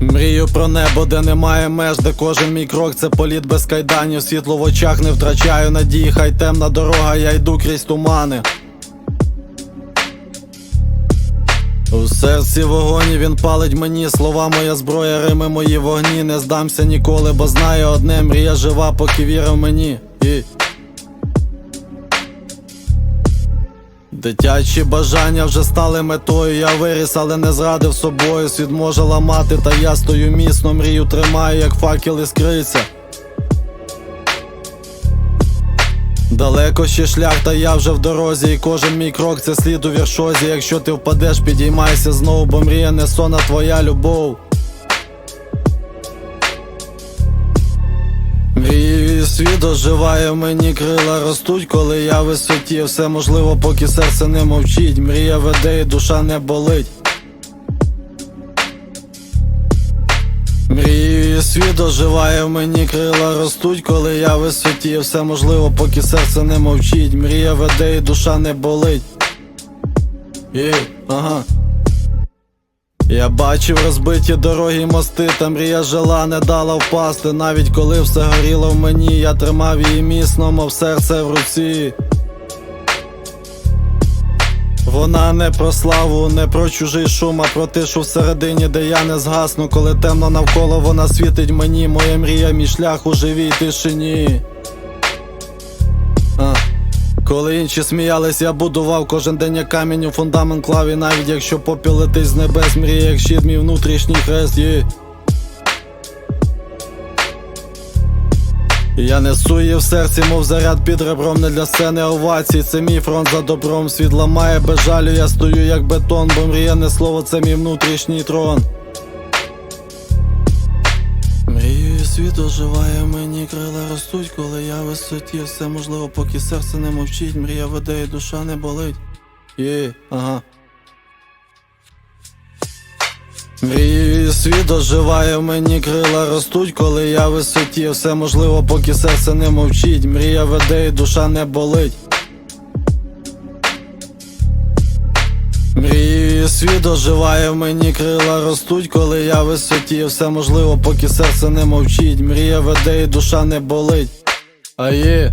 Мрію про небо, де немає меж, де кожен мій крок це політ без кайданів, світло в очах не втрачаю надії, хай темна дорога, я йду крізь тумани. У серці вогонь, він палить мені, слова моя зброя, рими мої вогні, не здамся ніколи, бо знаю одне, мрія жива, поки вірив мені. І... Дитячі бажання вже стали метою, я виріс, але не зрадив собою. Світ може ламати, та я стою міцно, мрію тримаю, як факел іскриться. Далеко ще шлях, та я вже в дорозі, і кожен мій крок це слід у віршозі. Якщо ти впадеш, підіймайся знову, бо мрія не сон, а твоя любов. Світ оживає, мені крила ростуть, коли я в. Все можливо, поки серце не мовчить. Мрія веде і душа не болить. Мрію і світ оживає, в мені крила ростуть, коли я в. Все можливо, поки серце не мовчить. Мрія веде і душа не болить. І, ага. Я бачив розбиті дороги й мости, та мрія жила, не дала впасти. Навіть коли все горіло в мені, я тримав її міцно, мов серце в руці. Вона не про славу, не про чужий шум, а про тишу всередині, де я не згасну. Коли темно навколо вона світить мені, моя мрія, мій шлях у живій тишині. Коли інші сміялись, я будував кожен день як камінь у фундамент клав І навіть якщо попіл летить з небес, мріє, як щит мій внутрішній хрест є. Я несу її в серці, мов заряд під ребром, не для сцени овацій. Це мій фронт за добром. Світ ламає без жалю, я стою як бетон, бо мрія не слово, це мій внутрішній трон. Світ оживає, мені крила ростуть, коли я висоті. Все можливо, поки серце не мовчить, мрія веде і душа не болить. Є, ага. Мрію світ оживає, мені крила ростуть, коли я висоті. Все можливо, поки серце не мовчить. Мрія веде і душа не болить. Світ оживає, в мені крила ростуть, коли я в висоті. Все можливо, поки серце не мовчить. Мрія веде і душа не болить. А є.